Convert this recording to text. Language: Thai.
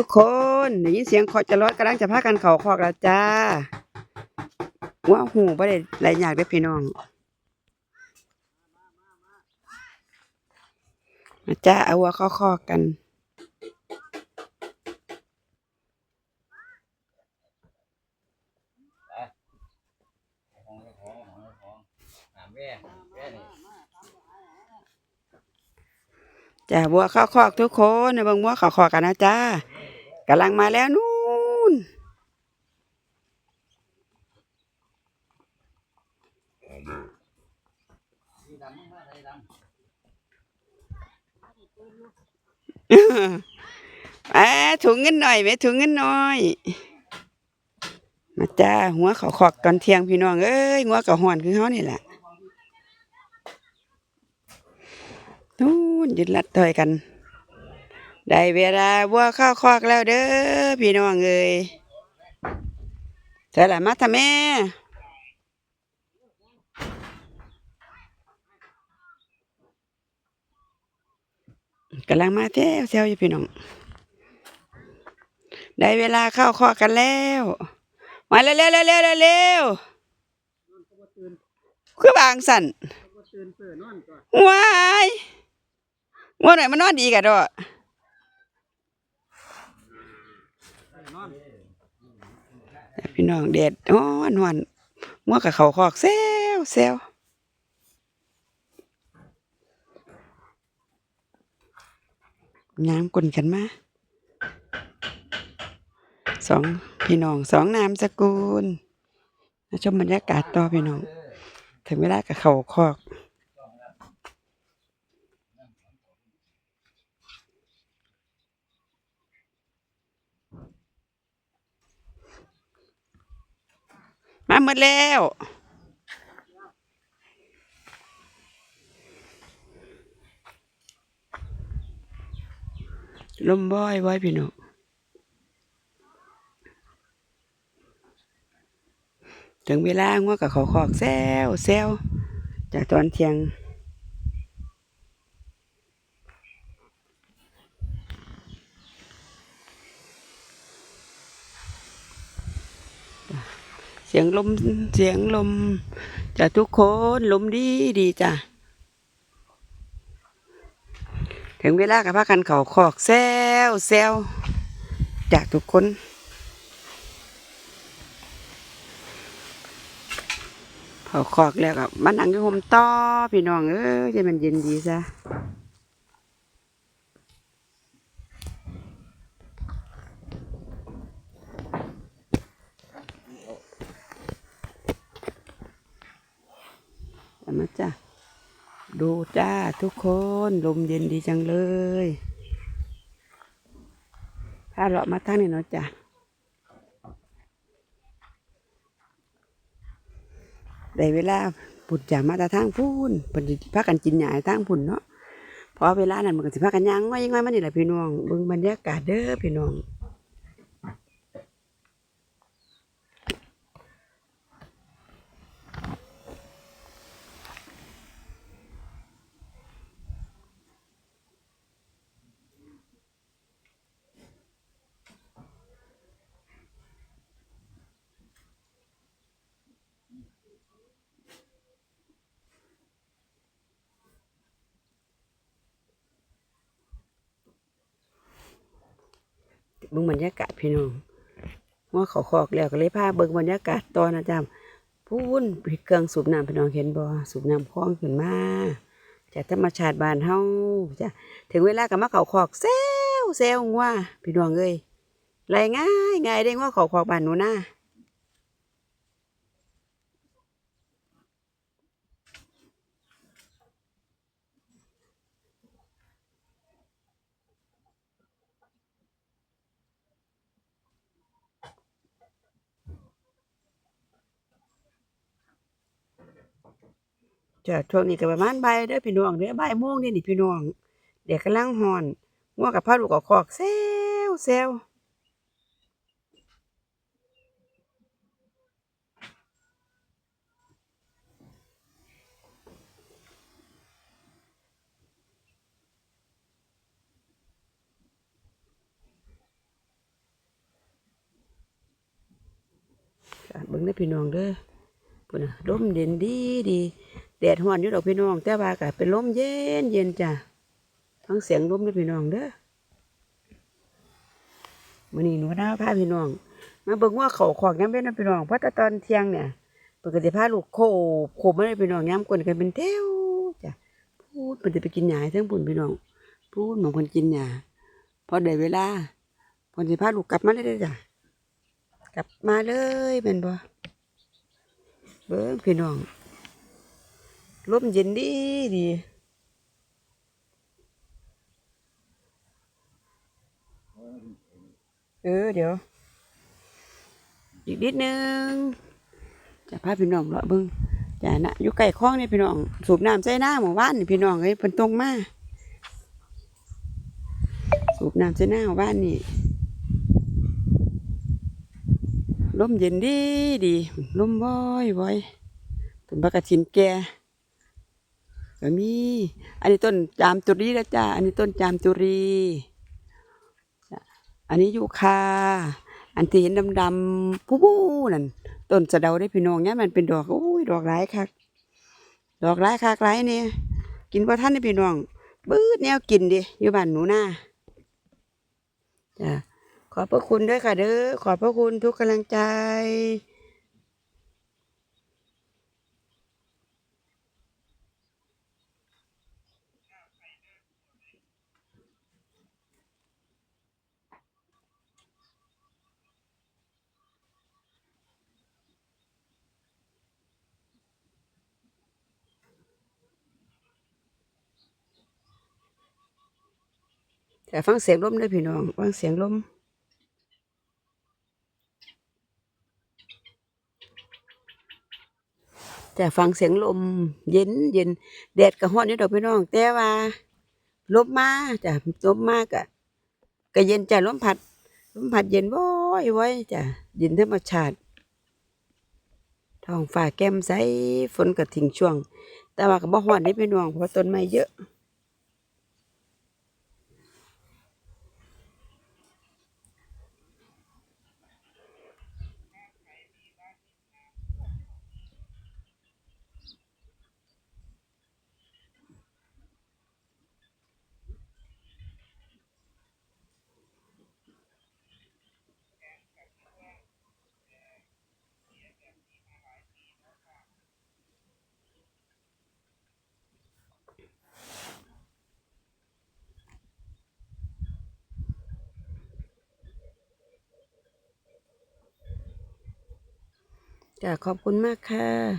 ทุกคนได้ยินเสียงคอจะรถกำลังจะพากันเขาคอกแล้วจ้าว่าหูบ่ได้หลายอย่างเด้พี่น้องมาจ้าเอาวัวเข้าคอกกันจ้าวัวเข้าคอกทุกคนในบิ่งวัวเข้าคอกกันนะจ้า กำลังมาแล้วนู่นแอะถุงเงินหน่อยไหมถุงเงินหน่อย มาจ้าหัวเขาคอกก่อนเที่ยงพี่น้องเอ้ยหัวกับหอนคือเฮานี่แหละนู่นยืนรัดต่อยกัน ได้เวลาวัวเข้าคอกแล้วเด้อพี่น้องเอ้ยใช่ละมาทำแม่กำลังมาเที่ยวเที่ยวอยู่พี่น้อง ได้เวลาเข้าคอกกันแล้ว มาเร็วเร็วเร็วเร็วเร็วเร็วคือบางสั่นว้ายว่าหน่อยมันนอนดีกันด้วย พี่น้องเด็ดอ้อนหวนมัวกับเขาคอกเซลเซลน้ำกลนกันมาสองพี่น้องสองนามสกุลชมบรรยากาศต่อพี่น้อง ถึงเวลากับเขาคอก หมดแล้วลมบ่อยไว้พี่น้องถึงเวลางัวกับเขาคอกแซวแซวจากตอนเที่ยง เสียงลมเสียงลมจ้ะทุกคนลมดีดีจ้ะถึงเวลากับพากันเขาคอกแซวแซวจากทุกคนเขาคอกแล้วกับมันนั่งอยู่ห่มต่อพี่น้องเอ้ยจะมันเย็นดีซะ เอามาจ้ะดูจ้าทุกคนลมเย็นดีจังเลยพาเราะมาทางนี้เนาะจ้ะได้เวลาปุดจ่ามาตาทางพูนเปินพากันกินหยาทางพุ่นเนาะเพอเวลานั้นมันก็สิพากันย่างง่อยง่อยมานี่แหละพี่น้องเบิ่งบรรยากาศเด้อพี่น้อง เบิ่งบรรยากาศพี่น้องว่าเขาคอกแล้วก็เลยพาเบิ่งบรรยากาศตอนนะจ๊ะพูนเครื่องสูบน้ำพี่น้องเห็นบ่สูบน้ำคลองขึ้นมาจากธรรมชาติบ้านเฮาจ้ะถึงเวลากับมาเขาคอกเซลเซวงัวพี่น้องเอ้ยไรง่ายง่ายได้ว่าเขาคอกบ้านหนูนะ จะช่วงนี้ก็ประมาณบ่ายเด้อพี่น้องเด้อบ่ายโมงนี่นี่พี่น้องเด็กกำลังหอนง่วงกับพ่อลูกกัคอกเซลเซลเบิ่งได้พี่น้องเด้อ พุ่นนะลมเย็นดีดีแดดฮ้อนอยู่ดอกพี่น้อง แต่ว่าก็เป็นลมเย็นเย็นจ้ะฟังเสียงลมด้อพี่น้องเด้อมื้อนี้หนูพาพาพี่น้อง มาเบิ่งว่าเขาขอกย้ำเป็นนะพี่น้องเพราะแต่ตอนเที่ยงเนี่ยปิดกติพาลูกโคบโคบไม่ได้พี่น้องย้ำกวนกันเป็นแถวจ้ะพูดเพิ่นจะไปกินหญ้าให้ทั้งปุ่นพี่น้อง พูดหมองเพิ่นกินหญ้าพอได้เวลาเพิ่นสิพาลูกกลับมาเลยเด้จ้ะกลับมาเลยเป็นบ่ เบิ่งพี่น้องลมเย็นดีดีเออเดี๋ยว อีกนิดนึง จะพาพี่น้องเลาะเบิ่งจ้านะอยู่ใกล้คลองนี่พี่น้อง สูบน้ำใส่หน้าหมู่บ้านนี่พี่น้องเอ้ยเพิ่นตรงมาสูบน้ำใส่หน้าหมู่บ้านนี่ ลมเย็นดีดีลมบ่อยบ่อยต้นบักกะทินแก่ก็มี อันนี้ต้นจามจุรีแล้วจ้าอันนี้ต้นจามจุรีอันนี้ยูคา อันที่เห็นดำๆผู้ๆนั่นต้นสะเดาได้พี่น้องเนี่ยมันเป็นดอกโอ้ยดอกหลายคักดอกหลายคักหลายเนี่ยกินว่าท่านได้พี่น้อง บื้อแนวกินดิอยู่บ้านหนูนาจ้ะ อบพระคุณด้วยค่ะเด้อ ขอบพระคุณทุกกำลังใจ แต่ฟังเสียงลมด้วยพี่น้อง ฟังเสียงลม แต่ฟังเสียงลมเย็นเย็นแดดก็ฮ้อนนี่ดอกพี่น้อง แต่ว่าลมมาจ้ะลมมากอะก็เย็นจ้ะลมผัดลมผัดเย็นว้อยว้อยจ้ะเย็นธรรมชาติท้องฟ้าแก้มใสฝนก็ทิ้งช่วง แต่ว่าก็บ่ฮ้อนนี่พี่น้องเพราะต้นไม้เยอะ จ้ะขอบคุณมากค่ะ